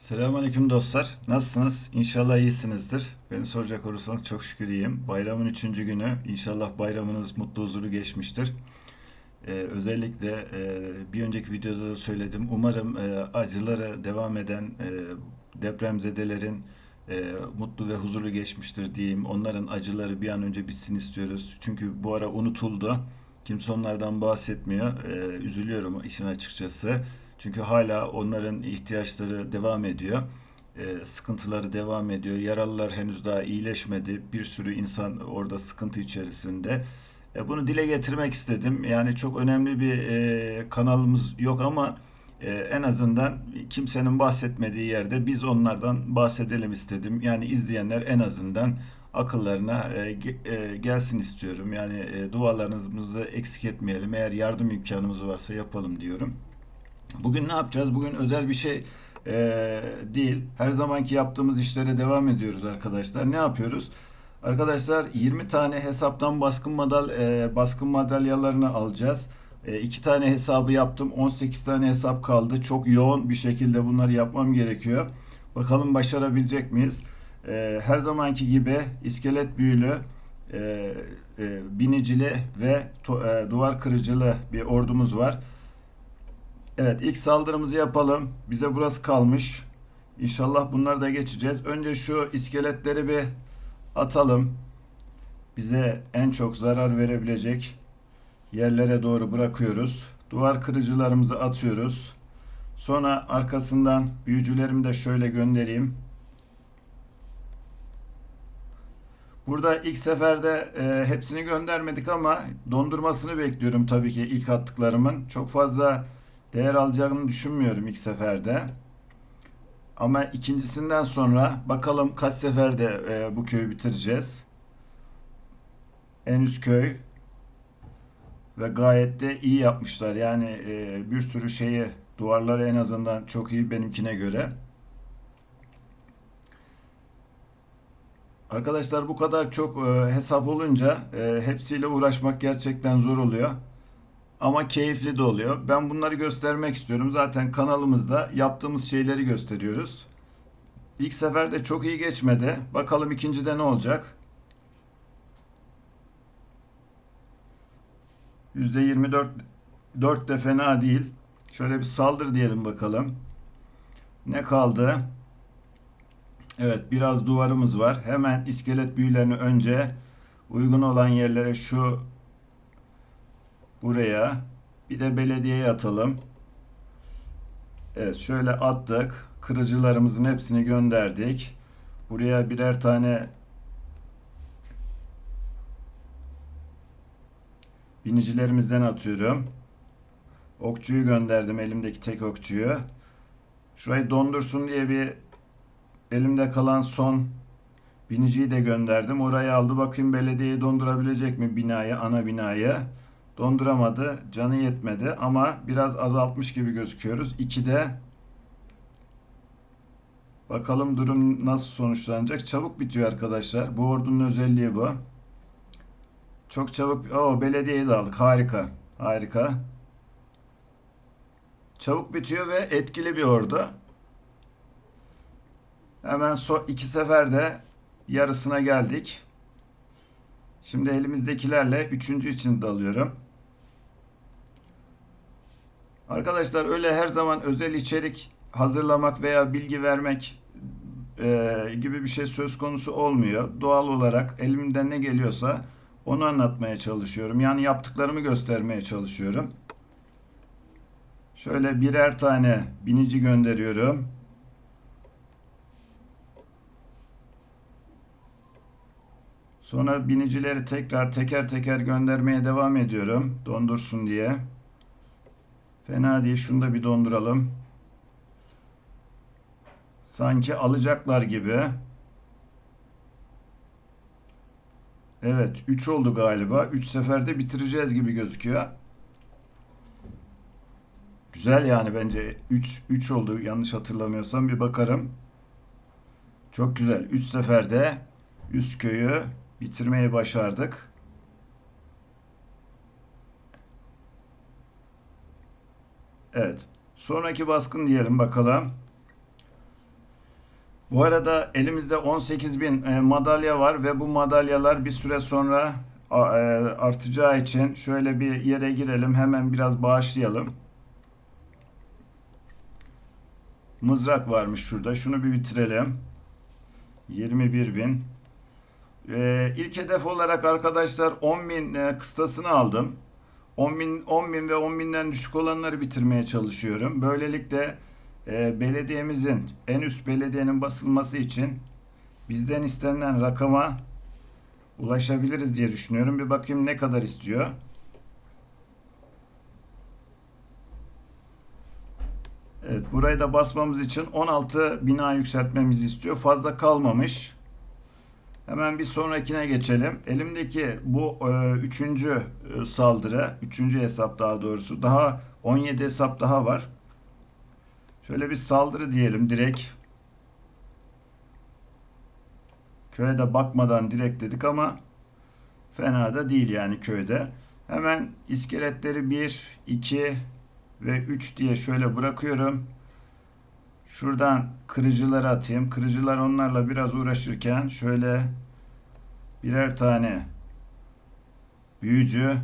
Selamünaleyküm dostlar. Nasılsınız? İnşallah iyisinizdir. Beni soracak olursanız çok şükür iyiyim. Bayramın üçüncü günü. İnşallah bayramınız mutlu huzurlu geçmiştir. Ee, özellikle e, bir önceki videoda da söyledim. Umarım e, acıları devam eden e, depremzedelerin e, mutlu ve huzurlu geçmiştir diyeyim. Onların acıları bir an önce bitsin istiyoruz. Çünkü bu ara unutuldu. Kimse onlardan bahsetmiyor. Ee, üzülüyorum işin açıkçası. Çünkü hala onların ihtiyaçları devam ediyor. Ee, sıkıntıları devam ediyor. Yaralılar henüz daha iyileşmedi. Bir sürü insan orada sıkıntı içerisinde. E, bunu dile getirmek istedim. Yani çok önemli bir e, kanalımız yok ama e, en azından kimsenin bahsetmediği yerde biz onlardan bahsedelim istedim. Yani izleyenler en azından akıllarına e, e, gelsin istiyorum. Yani e, dualarınızı eksik etmeyelim. Eğer yardım imkanımız varsa yapalım diyorum. Bugün ne yapacağız? Bugün özel bir şey e, değil. Her zamanki yaptığımız işlere devam ediyoruz arkadaşlar. Ne yapıyoruz? Arkadaşlar 20 tane hesaptan baskın madal e, baskın madalyalarını alacağız. E, iki tane hesabı yaptım. 18 tane hesap kaldı. Çok yoğun bir şekilde bunları yapmam gerekiyor. Bakalım başarabilecek miyiz? E, her zamanki gibi iskelet büyülü, e, e, binicili ve to- e, duvar kırıcılı bir ordumuz var. Evet ilk saldırımızı yapalım. Bize burası kalmış. İnşallah bunları da geçeceğiz. Önce şu iskeletleri bir atalım. Bize en çok zarar verebilecek yerlere doğru bırakıyoruz. Duvar kırıcılarımızı atıyoruz. Sonra arkasından büyücülerimi de şöyle göndereyim. Burada ilk seferde e, hepsini göndermedik ama dondurmasını bekliyorum tabii ki ilk attıklarımın. Çok fazla değer alacağını düşünmüyorum ilk seferde. Ama ikincisinden sonra bakalım kaç seferde e, bu köyü bitireceğiz. En üst köy ve gayet de iyi yapmışlar. Yani e, bir sürü şeyi duvarları en azından çok iyi benimkine göre. Arkadaşlar bu kadar çok e, hesap olunca e, hepsiyle uğraşmak gerçekten zor oluyor. Ama keyifli de oluyor. Ben bunları göstermek istiyorum. Zaten kanalımızda yaptığımız şeyleri gösteriyoruz. İlk seferde çok iyi geçmedi. Bakalım ikincide ne olacak? %24 4 de fena değil. Şöyle bir saldır diyelim bakalım. Ne kaldı? Evet biraz duvarımız var. Hemen iskelet büyülerini önce uygun olan yerlere şu buraya bir de belediyeye atalım. Evet şöyle attık. Kırıcılarımızın hepsini gönderdik. Buraya birer tane binicilerimizden atıyorum. Okçuyu gönderdim elimdeki tek okçuyu. Şurayı dondursun diye bir elimde kalan son biniciyi de gönderdim. Orayı aldı. Bakayım belediyeyi dondurabilecek mi binayı, ana binayı. Donduramadı. Canı yetmedi ama biraz azaltmış gibi gözüküyoruz. 2'de bakalım durum nasıl sonuçlanacak. Çabuk bitiyor arkadaşlar. Bu ordunun özelliği bu. Çok çabuk. Oo, belediyeyi de aldık. Harika. Harika. Çabuk bitiyor ve etkili bir ordu. Hemen so iki seferde yarısına geldik. Şimdi elimizdekilerle üçüncü için dalıyorum. Arkadaşlar öyle her zaman özel içerik hazırlamak veya bilgi vermek e, gibi bir şey söz konusu olmuyor. Doğal olarak elimden ne geliyorsa onu anlatmaya çalışıyorum. Yani yaptıklarımı göstermeye çalışıyorum. Şöyle birer tane binici gönderiyorum. Sonra binicileri tekrar teker teker göndermeye devam ediyorum. Dondursun diye. Fena değil. Şunu da bir donduralım. Sanki alacaklar gibi. Evet. 3 oldu galiba. 3 seferde bitireceğiz gibi gözüküyor. Güzel yani bence. 3 3 oldu. Yanlış hatırlamıyorsam bir bakarım. Çok güzel. 3 seferde üst köyü bitirmeyi başardık. Evet. Sonraki baskın diyelim bakalım. Bu arada elimizde 18 bin e, madalya var ve bu madalyalar bir süre sonra e, artacağı için şöyle bir yere girelim. Hemen biraz bağışlayalım. Mızrak varmış şurada. Şunu bir bitirelim. 21 bin. Ee, ilk hedef olarak arkadaşlar 10 bin e, kıstasını aldım. 10 bin, 10 bin ve 10 binden düşük olanları bitirmeye çalışıyorum. Böylelikle e, belediyemizin en üst belediyenin basılması için bizden istenilen rakama ulaşabiliriz diye düşünüyorum. Bir bakayım ne kadar istiyor. Evet, burayı da basmamız için 16 bina yükseltmemizi istiyor. Fazla kalmamış. Hemen bir sonrakine geçelim. Elimdeki bu e, üçüncü e, saldırı, üçüncü hesap daha doğrusu. Daha 17 hesap daha var. Şöyle bir saldırı diyelim direkt. Köye de bakmadan direkt dedik ama fena da değil yani köyde. Hemen iskeletleri 1, 2 ve 3 diye şöyle bırakıyorum. Şuradan kırıcıları atayım. Kırıcılar onlarla biraz uğraşırken şöyle birer tane büyücü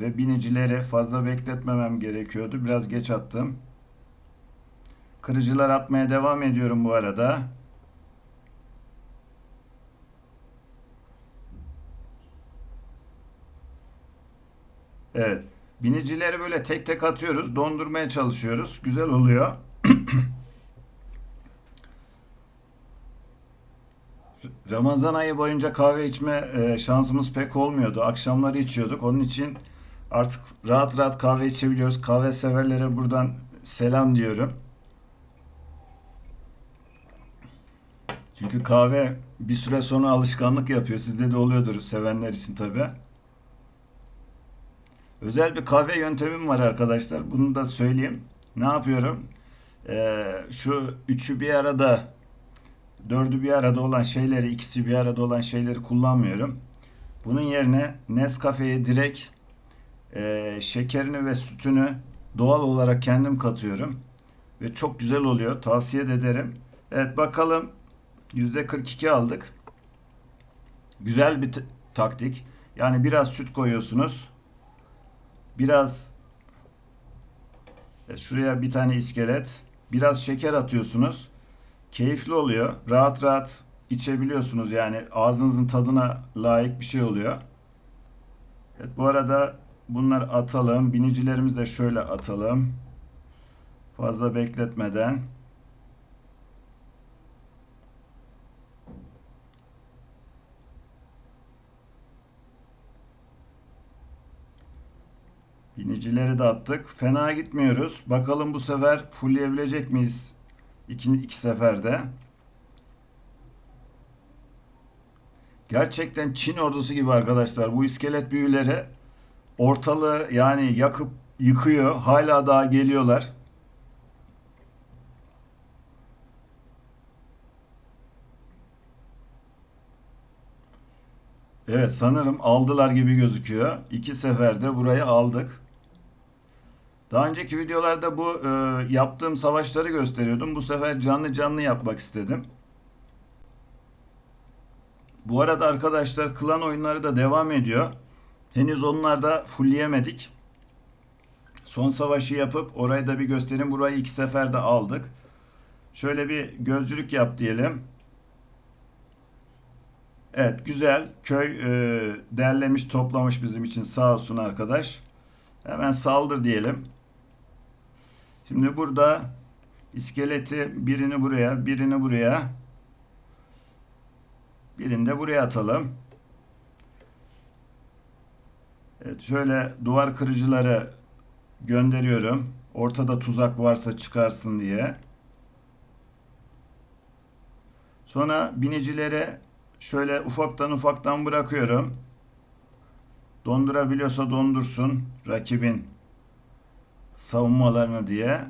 ve binicileri fazla bekletmemem gerekiyordu. Biraz geç attım. Kırıcılar atmaya devam ediyorum bu arada. Evet. Binicileri böyle tek tek atıyoruz. Dondurmaya çalışıyoruz. Güzel oluyor. Ramazan ayı boyunca kahve içme e, şansımız pek olmuyordu. Akşamları içiyorduk. Onun için artık rahat rahat kahve içebiliyoruz. Kahve severlere buradan selam diyorum. Çünkü kahve bir süre sonra alışkanlık yapıyor. Sizde de oluyordur sevenler için tabii. Özel bir kahve yöntemim var arkadaşlar. Bunu da söyleyeyim. Ne yapıyorum? Ee, şu üçü bir arada, dördü bir arada olan şeyleri, ikisi bir arada olan şeyleri kullanmıyorum. Bunun yerine Nescafe'ye direkt e, şekerini ve sütünü doğal olarak kendim katıyorum. Ve çok güzel oluyor. Tavsiye de ederim. Evet bakalım %42 aldık. Güzel bir taktik. Yani biraz süt koyuyorsunuz. Biraz evet, şuraya bir tane iskelet. Biraz şeker atıyorsunuz. Keyifli oluyor. Rahat rahat içebiliyorsunuz. Yani ağzınızın tadına layık bir şey oluyor. Evet, bu arada bunları atalım. Binicilerimizi de şöyle atalım. Fazla bekletmeden. Binicileri de attık. Fena gitmiyoruz. Bakalım bu sefer fullleyebilecek miyiz? İki, iki seferde. Gerçekten Çin ordusu gibi arkadaşlar. Bu iskelet büyüleri ortalığı yani yakıp yıkıyor. Hala daha geliyorlar. Evet sanırım aldılar gibi gözüküyor. İki seferde burayı aldık. Daha önceki videolarda bu e, yaptığım savaşları gösteriyordum. Bu sefer canlı canlı yapmak istedim. Bu arada arkadaşlar klan oyunları da devam ediyor. Henüz onlarda fullleyemedik. Son savaşı yapıp orayı da bir göstereyim. Burayı iki seferde aldık. Şöyle bir gözcülük yap diyelim. Evet güzel. Köy e, derlemiş toplamış bizim için sağ olsun arkadaş. Hemen saldır diyelim. Şimdi burada iskeleti birini buraya, birini buraya, birini de buraya atalım. Evet şöyle duvar kırıcıları gönderiyorum. Ortada tuzak varsa çıkarsın diye. Sonra binicilere şöyle ufaktan ufaktan bırakıyorum. Dondurabiliyorsa dondursun rakibin savunmalarını diye.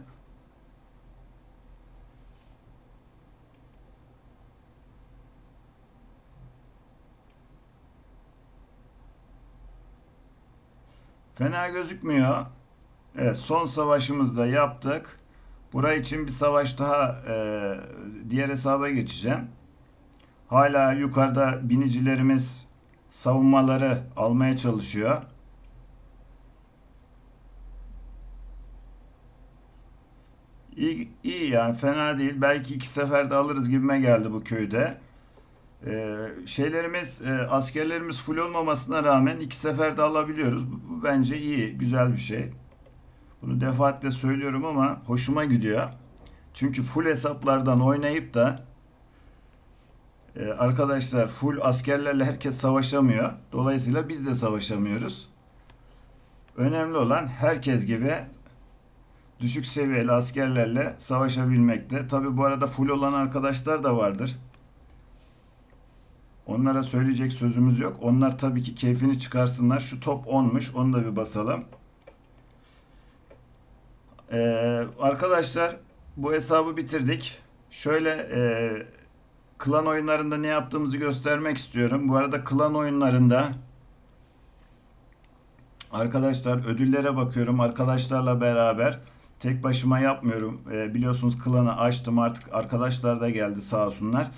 Fena gözükmüyor. Evet son savaşımızda yaptık. Buraya için bir savaş daha e, diğer hesaba geçeceğim. Hala yukarıda binicilerimiz savunmaları almaya çalışıyor. İyi, iyi yani fena değil. Belki iki seferde alırız gibime geldi bu köyde. Ee, şeylerimiz, e, askerlerimiz full olmamasına rağmen iki seferde alabiliyoruz. Bu, bu bence iyi, güzel bir şey. Bunu defaatle söylüyorum ama hoşuma gidiyor. Çünkü full hesaplardan oynayıp da e, arkadaşlar full askerlerle herkes savaşamıyor. Dolayısıyla biz de savaşamıyoruz. Önemli olan herkes gibi düşük seviyeli askerlerle savaşabilmekte. Tabi bu arada full olan arkadaşlar da vardır. Onlara söyleyecek sözümüz yok. Onlar tabii ki keyfini çıkarsınlar. Şu top 10'muş. Onu da bir basalım. Ee, arkadaşlar bu hesabı bitirdik. Şöyle e, klan oyunlarında ne yaptığımızı göstermek istiyorum. Bu arada klan oyunlarında arkadaşlar ödüllere bakıyorum. Arkadaşlarla beraber tek başıma yapmıyorum. E, biliyorsunuz klanı açtım artık arkadaşlar da geldi sağ olsunlar.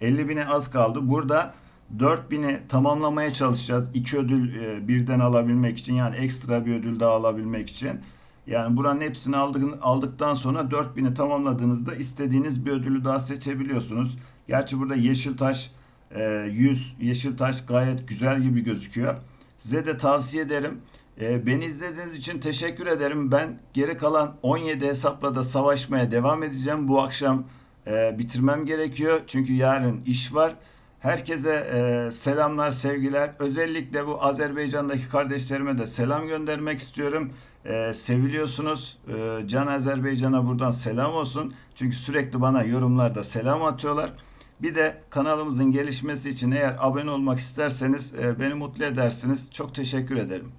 50 bine az kaldı. Burada 4000'i tamamlamaya çalışacağız. İki ödül e, birden alabilmek için yani ekstra bir ödül daha alabilmek için. Yani buranın hepsini aldık, aldıktan sonra 4000'i tamamladığınızda istediğiniz bir ödülü daha seçebiliyorsunuz. Gerçi burada Yeşiltaş e, 100 Yeşiltaş gayet güzel gibi gözüküyor. Size de tavsiye ederim. E, beni izlediğiniz için teşekkür ederim. Ben geri kalan 17 hesapla da savaşmaya devam edeceğim. Bu akşam e, bitirmem gerekiyor. Çünkü yarın iş var. Herkese e, selamlar, sevgiler. Özellikle bu Azerbaycan'daki kardeşlerime de selam göndermek istiyorum. E, seviliyorsunuz. E, Can Azerbaycan'a buradan selam olsun. Çünkü sürekli bana yorumlarda selam atıyorlar. Bir de kanalımızın gelişmesi için eğer abone olmak isterseniz e, beni mutlu edersiniz. Çok teşekkür ederim.